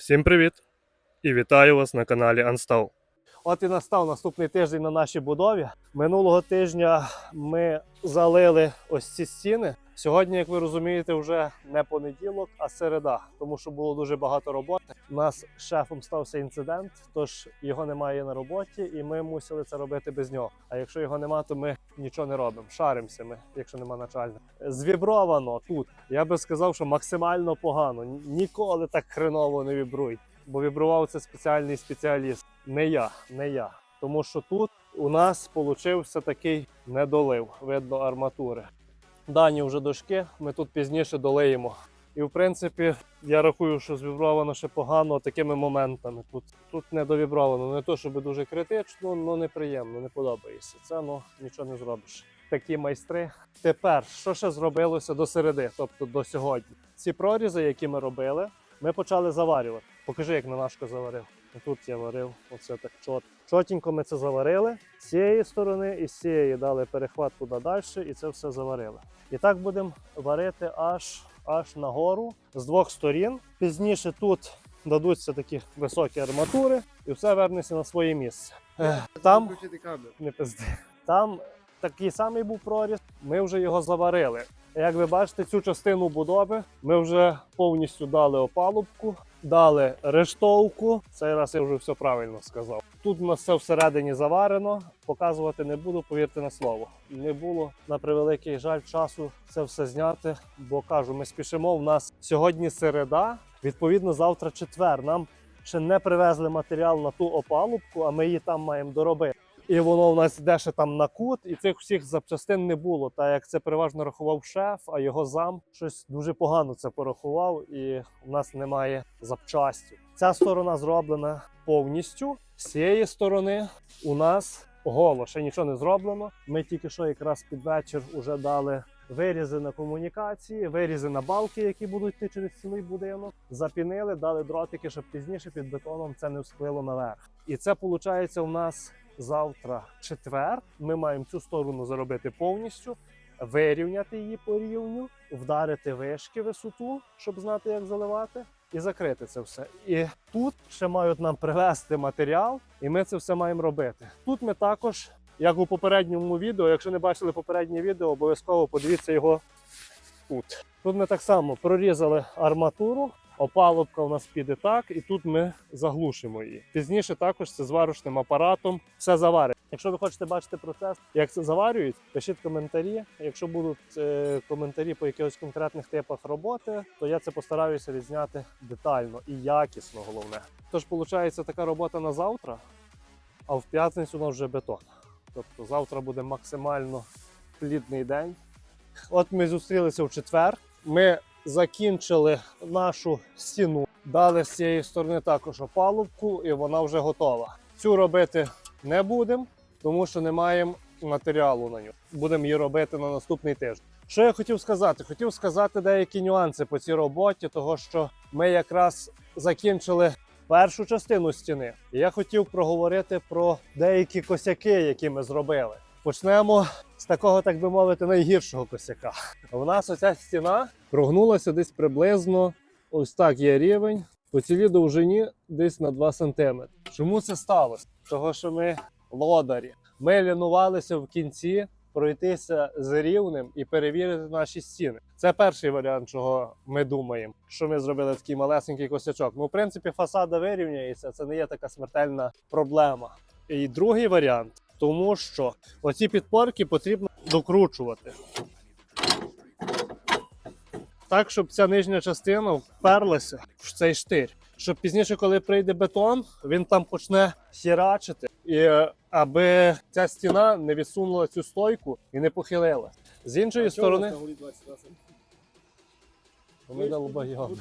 Всім привіт! І вітаю вас на каналі Unstall. От і настав наступний тиждень на нашій будові. Минулого тижня ми залили ось ці стіни. Сьогодні, як ви розумієте, вже не понеділок, а середа, тому що було дуже багато роботи. У нас з шефом стався інцидент, тож його немає на роботі, і ми мусили це робити без нього. А якщо його нема, то ми нічого не робимо. Шаримося ми, якщо нема начальника. Звібровано тут. Я би сказав, що максимально погано. Ніколи так хреново не вібруй. Бо вібрував це спеціальний спеціаліст. Не я, не я. Тому що тут у нас получився такий недолив, видно арматури. Дані вже дошки, ми тут пізніше долиємо. І в принципі, я рахую, що звібровано ще погано такими моментами. Тут, тут не довібровано. Не то, щоб дуже критично, але неприємно, не подобається. Це ну нічого не зробиш. Такі майстри. Тепер, що ще зробилося до середи, тобто до сьогодні? Ці прорізи, які ми робили, ми почали заварювати. Покажи, як Нанашко заварив. Тут я варив, оце так чот. Чотенько ми це заварили з цієї сторони і з цієї дали перехват туди далі, і це все заварили. І так будемо варити аж, аж нагору з двох сторін. Пізніше тут дадуться такі високі арматури, і все вернеться на своє місце. Там не пизди. Там такий самий був проріз. Ми вже його заварили. Як ви бачите, цю частину будови ми вже повністю дали опалубку, дали рештовку. Цей раз я вже все правильно сказав. Тут у нас все всередині заварено. Показувати не буду, повірте на слово. Не було на превеликий жаль часу це все зняти. Бо кажу, ми спішимо. У нас сьогодні середа. Відповідно, завтра четвер. Нам ще не привезли матеріал на ту опалубку, а ми її там маємо доробити. І воно в нас йде ще там на кут, і цих всіх запчастин не було. Та як це переважно рахував шеф, а його зам щось дуже погано це порахував, і в нас немає запчастів. Ця сторона зроблена повністю. З цієї сторони у нас голо, ще нічого не зроблено. Ми тільки що якраз під вечір вже дали вирізи на комунікації, вирізи на балки, які будуть йти через цілий будинок. Запінили, дали дротики, щоб пізніше під бетоном це не всплило наверх. І це виходить у нас завтра четвер. Ми маємо цю сторону заробити повністю, вирівняти її по рівню, вдарити вишки висоту, щоб знати, як заливати, і закрити це все. І тут ще мають нам привезти матеріал, і ми це все маємо робити. Тут ми також, як у попередньому відео, якщо не бачили попереднє відео, обов'язково подивіться його тут. Тут ми так само прорізали арматуру. Опалубка у нас піде так, і тут ми заглушимо її. Пізніше також це зварочним апаратом все заварить. Якщо ви хочете бачити процес, як це заварюють, пишіть коментарі. Якщо будуть е, коментарі по якихось конкретних типах роботи, то я це постараюся відзняти детально і якісно, головне. Тож, виходить, така робота на завтра, а в п'ятницю у нас вже бетон. Тобто завтра буде максимально плідний день. От ми зустрілися в четвер. Ми закінчили нашу стіну, дали з цієї сторони також опалубку, і вона вже готова. Цю робити не будемо, тому що не маємо матеріалу на нього. Будемо її робити на наступний тиждень. Що я хотів сказати? Хотів сказати деякі нюанси по цій роботі, того що ми якраз закінчили першу частину стіни. Я хотів проговорити про деякі косяки, які ми зробили. Почнемо з такого, так би мовити, найгіршого косяка. У нас оця стіна прогнулася десь приблизно ось так є рівень. По цілій довжині десь на 2 см. Чому це сталося? Того, що ми лодарі. Ми лінувалися в кінці пройтися з рівнем і перевірити наші стіни. Це перший варіант, чого ми думаємо, що ми зробили такий малесенький косячок. Ну, в принципі, фасада вирівняється, це не є така смертельна проблема. І другий варіант, тому що оці підпорки потрібно докручувати. Так, щоб ця нижня частина вперлася в цей штир. Щоб пізніше, коли прийде бетон, він там почне хірачити, і е, аби ця стіна не відсунула цю стойку і не похилила. З іншої сторони, бо ми долбойоби.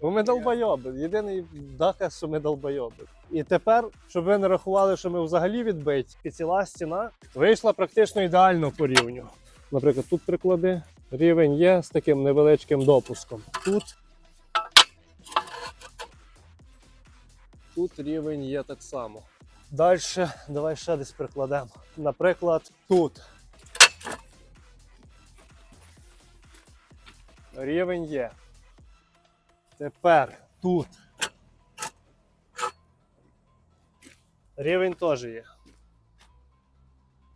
Бо ми долбойоби. Єдиний доказ, що ми долбойоби. І тепер, щоб ви не рахували, що ми взагалі відбиті, і ціла стіна вийшла практично ідеально по рівню. Наприклад, тут приклади. Рівень є з таким невеличким допуском. Тут. Тут рівень є так само. Далі, давай ще десь прикладемо. Наприклад, тут. Рівень є. Тепер тут. Рівень теж є.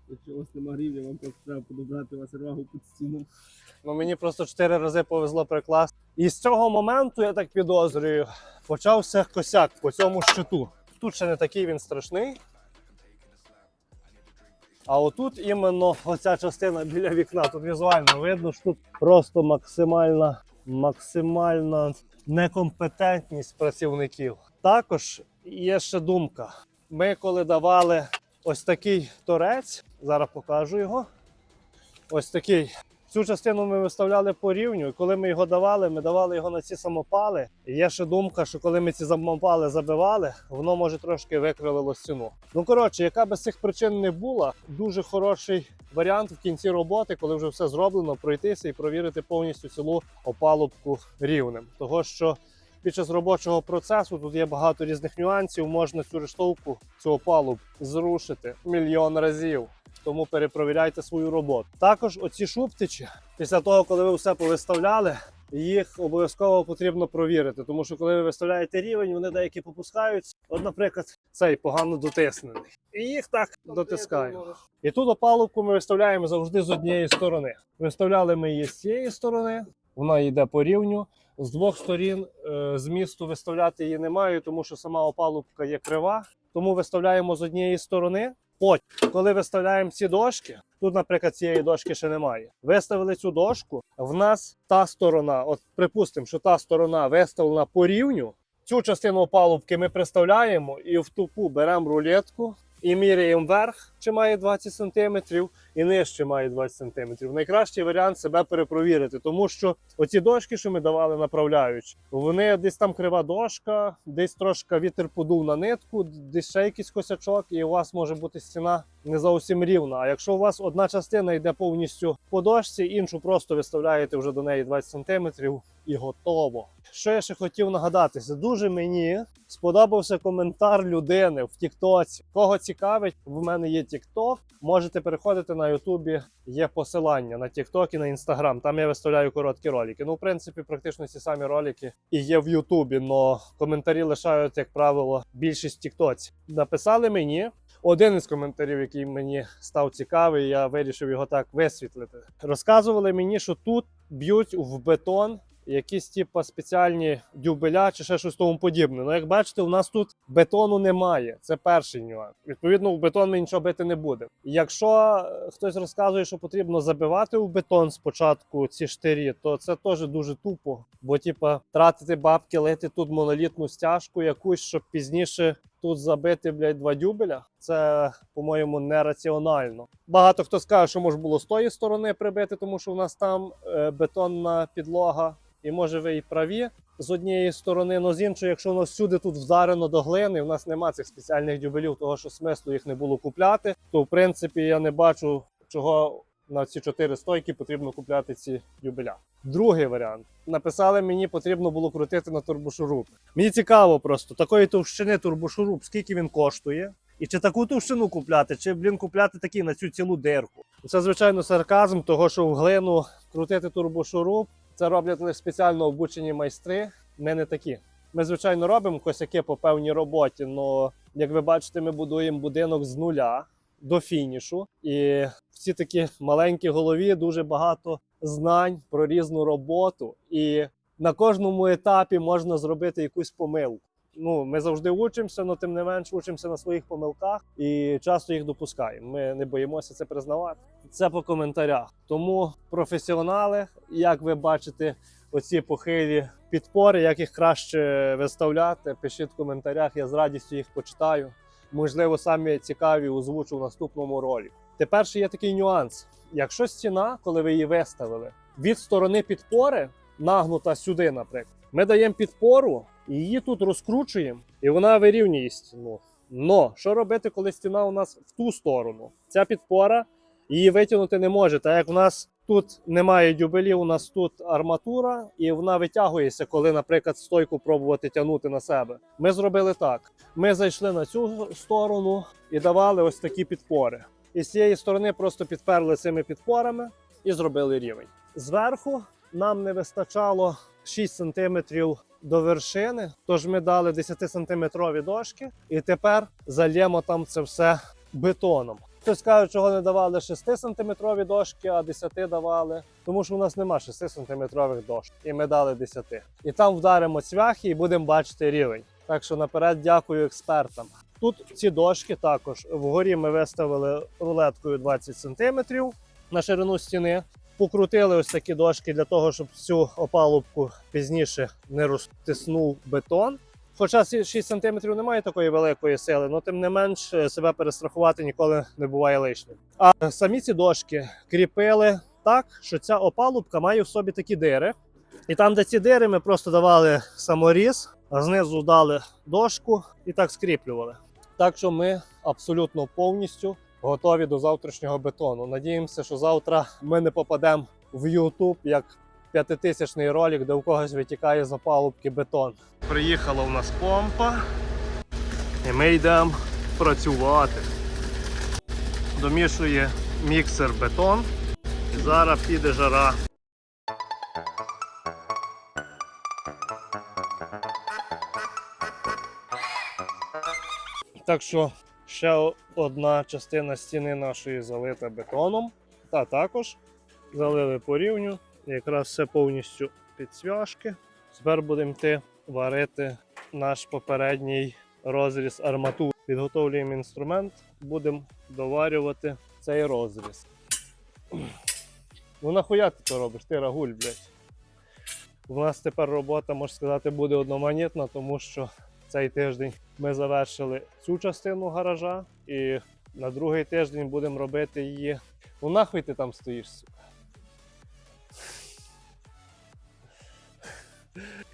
Якщо у вас нема рівня, вам просто треба подобрати вас рвагу під стіну. Ну, мені просто чотири рази повезло прикласти. І з цього моменту, я так підозрюю, почався косяк по цьому щиту. Тут ще не такий він страшний. А отут іменно оця частина біля вікна, тут візуально видно, що тут просто максимальна, максимальна некомпетентність працівників. Також є ще думка. Ми коли давали ось такий торець, зараз покажу його. Ось такий Цю частину ми виставляли по рівню, і коли ми його давали, ми давали його на ці самопали. І є ще думка, що коли ми ці самопали забивали, воно може трошки викривило стіну. Ну коротше, яка би з цих причин не була, дуже хороший варіант в кінці роботи, коли вже все зроблено, пройтися і провірити повністю цілу опалубку рівнем. Того що під час робочого процесу тут є багато різних нюансів. Можна цю рештовку, цю опалуб зрушити мільйон разів тому перепровіряйте свою роботу. Також оці шуптичі, після того, коли ви все повиставляли, їх обов'язково потрібно провірити, тому що коли ви виставляєте рівень, вони деякі попускаються. От, наприклад, цей погано дотиснений. І їх так дотискаємо. І тут опалубку ми виставляємо завжди з однієї сторони. Виставляли ми її з цієї сторони, вона йде по рівню. З двох сторін е, з місту виставляти її немає, тому що сама опалубка є крива. Тому виставляємо з однієї сторони. Потім, коли виставляємо ці дошки, тут, наприклад, цієї дошки ще немає. Виставили цю дошку. В нас та сторона, от припустимо, що та сторона виставлена по рівню. Цю частину опалубки ми приставляємо і в тупу беремо рулетку і міряємо вверх, чи має 20 см, і нижче має 20 см. Найкращий варіант себе перепровірити, тому що оці дошки, що ми давали направляючи, вони десь там крива дошка, десь трошки вітер подув на нитку, десь ще якийсь косячок, і у вас може бути стіна не зовсім рівна. А якщо у вас одна частина йде повністю по дошці, іншу просто виставляєте вже до неї 20 см і готово. Що я ще хотів нагадатися, дуже мені сподобався коментар людини в Тіктоці. Кого цікавить, в мене є Тікток. Можете переходити на Ютубі. Є посилання на Тікток і на Інстаграм. Там я виставляю короткі ролики. Ну, в принципі, практично ці самі ролики і є в Ютубі, але коментарі лишають, як правило, більшість Тіктоці. Написали мені. Один із коментарів, який мені став цікавий, я вирішив його так висвітлити. Розказували мені, що тут б'ють в бетон якісь типу, спеціальні дюбеля чи ще щось тому подібне. Ну, як бачите, у нас тут бетону немає. Це перший нюанс. Відповідно, в бетон ми нічого бити не будемо. Якщо е, хтось розказує, що потрібно забивати в бетон спочатку ці штирі, то це теж дуже тупо. Бо, типа, тратити бабки, лити тут монолітну стяжку якусь, щоб пізніше. Тут забити, блядь, два дюбеля, це, по-моєму, нераціонально. Багато хто скаже, що може було з тої сторони прибити, тому що у нас там е, бетонна підлога, і може ви і праві з однієї сторони, але з іншої, якщо воно всюди тут вдарено до глини, в нас нема цих спеціальних дюбелів, того що смислу їх не було купляти, то в принципі я не бачу, чого на ці чотири стойки потрібно купляти ці дюбеля. Другий варіант. Написали мені, потрібно було крутити на турбошуруп. Мені цікаво просто такої товщини турбошуруп, скільки він коштує. І чи таку товщину купляти, чи блін купляти такий на цю цілу дирку. Це звичайно сарказм, того що в глину крутити турбошуруп. Це роблять лише спеціально обучені майстри. Ми не такі. Ми, звичайно, робимо косяки по певній роботі, але як ви бачите, ми будуємо будинок з нуля до фінішу. І в цій такі маленькій голові дуже багато знань про різну роботу. І на кожному етапі можна зробити якусь помилку. Ну, ми завжди учимося, але тим не менш учимося на своїх помилках і часто їх допускаємо. Ми не боїмося це признавати. Це по коментарях. Тому професіонали, як ви бачите, оці похилі підпори, як їх краще виставляти, пишіть в коментарях, я з радістю їх почитаю. Можливо, самі цікаві озвучу в наступному ролі. Тепер ще є такий нюанс: якщо стіна, коли ви її виставили, від сторони підпори нагнута сюди, наприклад, ми даємо підпору її тут розкручуємо, і вона вирівнює стіну. Но що робити, коли стіна у нас в ту сторону? Ця підпора її витягнути не може, так як у нас тут немає дюбелів, у нас тут арматура, і вона витягується, коли, наприклад, стойку пробувати тягнути на себе. Ми зробили так: ми зайшли на цю сторону і давали ось такі підпори. І з цієї сторони просто підперли цими підпорами і зробили рівень. Зверху нам не вистачало 6 см до вершини. Тож ми дали 10 сантиметрові дошки, і тепер зальємо там це все бетоном. Хтось каже, чого не давали 6 сантиметрові дошки, а 10 давали. Тому що у нас нема 6 сантиметрових дошок, і ми дали 10. І там вдаримо цвяхи і будемо бачити рівень. Так що наперед дякую експертам. Тут ці дошки також вгорі ми виставили рулеткою 20 см на ширину стіни. Покрутили ось такі дошки для того, щоб цю опалубку пізніше не розтиснув бетон. Хоча 6 см немає такої великої сили, але тим не менш е, себе перестрахувати ніколи не буває лишнім. А самі ці дошки кріпили так, що ця опалубка має в собі такі дири. І там, де ці дири, ми просто давали саморіз, а знизу дали дошку і так скріплювали. Так що ми абсолютно повністю готові до завтрашнього бетону. Надіємося, що завтра ми не попадемо в YouTube як п'ятитисячний ролик, де у когось витікає з опалубки бетон. Приїхала у нас помпа, і ми йдемо працювати. Домішує міксер бетон. І зараз піде жара. Так що ще одна частина стіни нашої залита бетоном. Та також залили по рівню. Якраз все повністю під цвяшки. Тепер будемо йти варити наш попередній розріз арматури. Підготовлюємо інструмент, будемо доварювати цей розріз. Ну нахуя ти це робиш? Ти рагуль, блядь. У нас тепер робота, можна сказати, буде одноманітна, тому що цей тиждень ми завершили цю частину гаража, і на другий тиждень будемо робити її. Ну нахуй ти там стоїш, сука.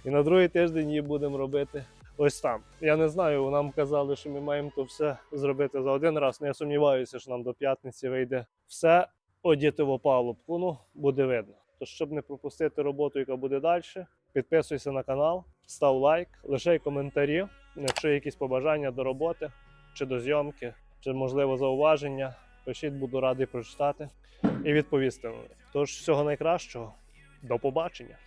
І на другий тиждень її будемо робити ось там. Я не знаю, нам казали, що ми маємо то все зробити за один раз. але я сумніваюся, що нам до п'ятниці вийде все одіти в опалубку. Ну, буде видно. Тож, щоб не пропустити роботу, яка буде далі, підписуйся на канал, став лайк, лишай коментарі. Якщо є якісь побажання до роботи чи до зйомки, чи можливо зауваження, пишіть, буду радий прочитати і відповісти. Тож всього найкращого, до побачення.